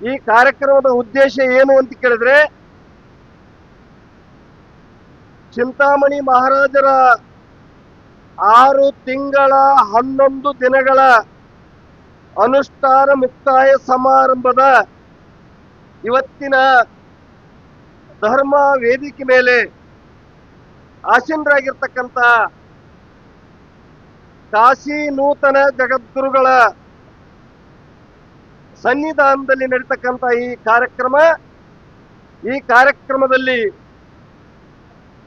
ಈ ಕಾರ್ಯಕ್ರಮದ ಉದ್ದೇಶ ಏನು ಅಂತ ಕೇಳಿದ್ರೆ, ಚಿಂತಾಮಣಿ ಮಹಾರಾಜರ ಆರು ತಿಂಗಳ ಹನ್ನೊಂದು ದಿನಗಳ ಅನುಷ್ಠಾನ ಮುಕ್ತಾಯ ಸಮಾರಂಭದ ಇವತ್ತಿನ ಧರ್ಮ ವೇದಿಕೆ ಮೇಲೆ ಆಸೀನರಾಗಿರ್ತಕ್ಕಂಥ ಕಾಶಿ ನೂತನ ಜಗದ್ಗುರುಗಳ ಸನ್ನಿಧಾನದಲ್ಲಿ ನಡೀತಕ್ಕಂಥ ಈ ಕಾರ್ಯಕ್ರಮ, ಈ ಕಾರ್ಯಕ್ರಮದಲ್ಲಿ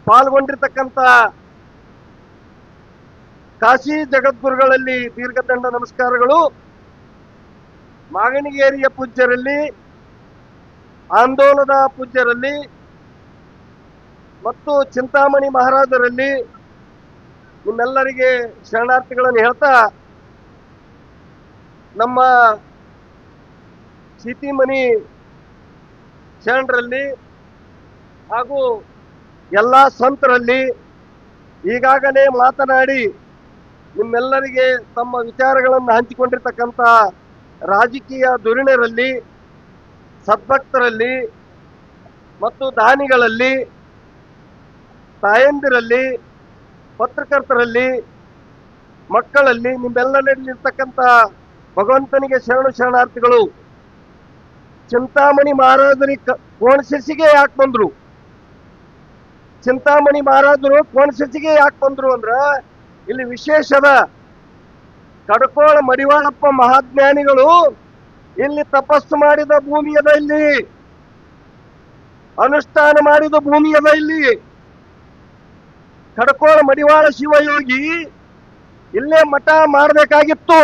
ಪಾಲ್ಗೊಂಡಿರ್ತಕ್ಕಂಥ ಕಾಶಿ ಜಗದ್ಗುರುಗಳಲ್ಲಿ ದೀರ್ಘದಂಡ ನಮಸ್ಕಾರಗಳು. ಮಾಗಣಿಗೇರಿಯ ಪೂಜ್ಯರಲ್ಲಿ, ಆಂದೋಲನದ ಪೂಜ್ಯರಲ್ಲಿ, ಮತ್ತು ಚಿಂತಾಮಣಿ ಮಹಾರಾಜರಲ್ಲಿ ನಿಮ್ಮೆಲ್ಲರಿಗೆ ಶರಣಾರ್ಥಿಗಳನ್ನು ಹೇಳ್ತಾ ನಮ್ಮ ಸೀತಿಮಣಿ ಶರಣರಲ್ಲಿ ಹಾಗೂ ಎಲ್ಲ ಸಂತರಲ್ಲಿ ಈಗಾಗಲೇ ಮಾತನಾಡಿ ನಿಮ್ಮೆಲ್ಲರಿಗೆ ತಮ್ಮ ವಿಚಾರಗಳನ್ನು ಹಂಚಿಕೊಂಡಿರ್ತಕ್ಕಂಥ ರಾಜಕೀಯ ಧುರಿಣರಲ್ಲಿ, ಸದ್ಭಕ್ತರಲ್ಲಿ ಮತ್ತು ದಾನಿಗಳಲ್ಲಿ, ತಾಯಂದಿರಲ್ಲಿ, ಪತ್ರಕರ್ತರಲ್ಲಿ, ಮಕ್ಕಳಲ್ಲಿ ನಿಮ್ಮೆಲ್ಲರಲ್ಲಿರ್ತಕ್ಕಂಥ ಭಗವಂತನಿಗೆ ಶರಣು ಶರಣಾರ್ಥಿಗಳು ಚಿಂತಾಮಣಿ ಮಹಾರಾಜರಿಗೆ ಕೋಣಸಿಸಿಗೆ ಯಾಕೆ ಬಂದ್ರು? ಚಿಂತಾಮಣಿ ಮಹಾರಾಜರು ಕೋಣಸಿಸಿಗೆ ಯಾಕೆ ಬಂದ್ರು ಅಂದ್ರ, ಇಲ್ಲಿ ವಿಶೇಷದ ಕಡಕೋಳ ಮಡಿವಾಳಪ್ಪ ಮಹಾಜ್ಞಾನಿಗಳು ಇಲ್ಲಿ ತಪಸ್ಸು ಮಾಡಿದ ಭೂಮಿ ಅದ ಇಲ್ಲಿ. ಅನುಷ್ಠಾನ ಮಾಡಿದ ಭೂಮಿ ಅದ ಇಲ್ಲಿ. ಕಡಕೋಳ ಮಡಿವಾಳ ಶಿವಯೋಗಿ ಇಲ್ಲೇ ಮಠ ಮಾಡಬೇಕಾಗಿತ್ತು.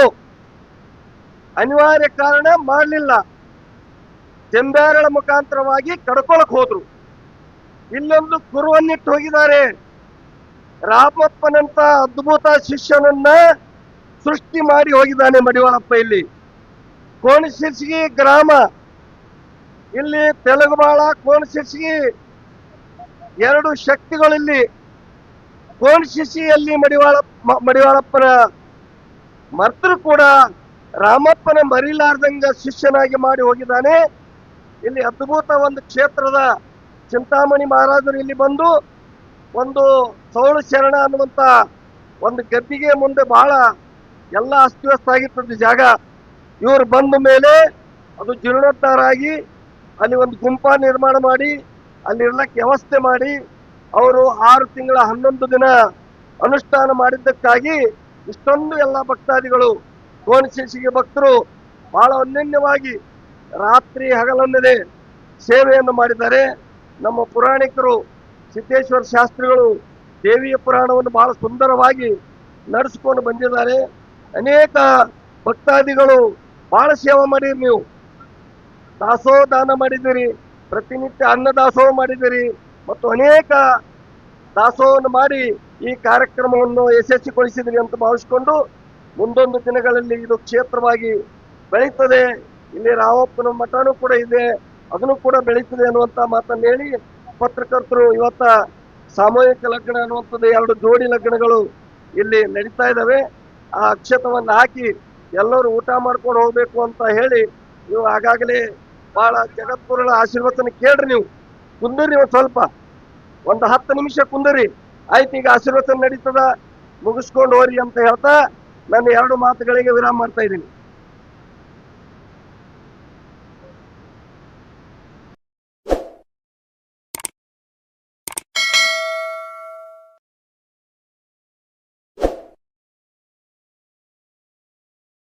ಅನಿವಾರ್ಯ ಕಾರಣ ಮಾಡಲಿಲ್ಲ. ಜಂಬ್ಯಾರಳ ಮುಖಾಂತರವಾಗಿ ಕಡ್ಕೊಳಕ್ ಹೋದ್ರು. ಇಲ್ಲೊಂದು ಗುರುವನ್ನಿಟ್ಟು ಹೋಗಿದ್ದಾರೆ. ರಾಮಪ್ಪನಂತ ಅದ್ಭುತ ಶಿಷ್ಯನನ್ನ ಸೃಷ್ಟಿ ಮಾಡಿ ಹೋಗಿದ್ದಾನೆ ಮಡಿವಾಳಪ್ಪ ಇಲ್ಲಿ. ಕೋಣಶಿರ್ಸಿಗಿ ಗ್ರಾಮ. ಇಲ್ಲಿ ತೆಲುಗುಬಾಳ ಕೋಣಶಿರ್ಸಿಗಿ ಎರಡು ಶಕ್ತಿಗಳಿಲ್ಲಿ ಕೋಣಶಿಸಿಯಲ್ಲಿ ಮಡಿವಾಳ ಮಡಿವಾಳಪ್ಪನ ಮರ್ತರು ಕೂಡ ರಾಮಪ್ಪನ ಮರಿಲಾರ್ದಂಗ ಶಿಷ್ಯನಾಗಿ ಮಾಡಿ ಹೋಗಿದ್ದಾನೆ. ಇಲ್ಲಿ ಅದ್ಭುತ ಒಂದು ಕ್ಷೇತ್ರದ ಚಿಂತಾಮಣಿ ಮಹಾರಾಜರು ಇಲ್ಲಿ ಬಂದು ಒಂದು ಸೌಳು ಶರಣ ಅನ್ನುವಂತ ಒಂದು ಗದ್ದಿಗೆ ಮುಂದೆ ಬಹಳ ಎಲ್ಲ ಅಸ್ತವ್ಯಸ್ತ ಆಗಿರ್ತದೆ ಜಾಗ. ಇವರು ಬಂದ ಮೇಲೆ ಅದು ಜೀರ್ಣೋದ್ಧಾರ ಆಗಿ ಅಲ್ಲಿ ಒಂದು ಗುಂಪ ನಿರ್ಮಾಣ ಮಾಡಿ, ಅಲ್ಲಿ ಇರ್ಲಕ್ಕೆ ವ್ಯವಸ್ಥೆ ಮಾಡಿ, ಅವರು ಆರು ತಿಂಗಳ ಹನ್ನೊಂದು ದಿನ ಅನುಷ್ಠಾನ ಮಾಡಿದ್ದಕ್ಕಾಗಿ ಇಷ್ಟೊಂದು ಎಲ್ಲ ಭಕ್ತಾದಿಗಳು ಕೋನಶೇಷಿಗೆ ಭಕ್ತರು ಬಹಳ ಅನ್ಯೋನ್ಯವಾಗಿ ರಾತ್ರಿ ಹಗಲನ್ನದೆ ಸೇವೆಯನ್ನು ಮಾಡಿದ್ದಾರೆ. ನಮ್ಮ ಪುರಾಣಿಕರು, ಸಿದ್ದೇಶ್ವರ ಶಾಸ್ತ್ರಿಗಳು ದೇವಿಯ ಪುರಾಣವನ್ನು ಬಹಳ ಸುಂದರವಾಗಿ ನಡೆಸ್ಕೊಂಡು ಬಂದಿದ್ದಾರೆ. ಅನೇಕ ಭಕ್ತಾದಿಗಳು ಬಹಳ ಸೇವೆ ಮಾಡಿರಿ ನೀವು. ದಾಸೋ ದಾನ ಮಾಡಿದಿರಿ ಪ್ರತಿನಿತ್ಯ ಅನ್ನ ಮಾಡಿದಿರಿ ಮತ್ತು ಅನೇಕ ದಾಸೋವನ್ನು ಮಾಡಿ ಈ ಕಾರ್ಯಕ್ರಮವನ್ನು ಯಶಸ್ವಿಗೊಳಿಸಿದಿರಿ ಅಂತ ಭಾವಿಸಿಕೊಂಡು ಮುಂದೊಂದು ದಿನಗಳಲ್ಲಿ ಇದು ಕ್ಷೇತ್ರವಾಗಿ ಬೆಳೀತದೆ ಇಲ್ಲಿ ರಾವಪ್ಪನ ಮಠನೂ ಕೂಡ ಇದೆ, ಅದನ್ನು ಕೂಡ ಬೆಳೀತದೆ ಅನ್ನುವಂತ ಮಾತನ್ನ ಹೇಳಿ ಪತ್ರಕರ್ತರು ಇವತ್ತ ಸಾಮೂಹಿಕ ಲಗ್ನ ಅನ್ನುವಂಥದ್ದು ಎರಡು ಜೋಡಿ ಲಗ್ನಗಳು ಇಲ್ಲಿ ನಡೀತಾ ಇದ್ದಾವೆ. ಆ ಅಕ್ಷತವನ್ನು ಹಾಕಿ ಎಲ್ಲರೂ ಊಟ ಮಾಡ್ಕೊಂಡು ಹೋಗ್ಬೇಕು ಅಂತ ಹೇಳಿ ನೀವು ಆಗಾಗಲೇ ಬಹಳ ಜಗತ್ಪುರಗಳ ಆಶೀರ್ವಚನ ಕೇಳ್ರಿ ನೀವು. ಕುಂದರಿ ಒಂದು ಸ್ವಲ್ಪ. ಒಂದು ಹತ್ತು ನಿಮಿಷ ಕುಂದರಿ. ಆಯ್ತು, ಈಗ ಆಶೀರ್ವಚನ ನಡೀತದ. ಮುಗಿಸ್ಕೊಂಡು ಹೋರಿ ಅಂತ ಹೇಳ್ತಾ ನನ್ನ ಎರಡು ಮಾತುಗಳಿಗೆ ವಿರಾಮ ಮಾಡ್ತಾ ಇದ್ದೀನಿ.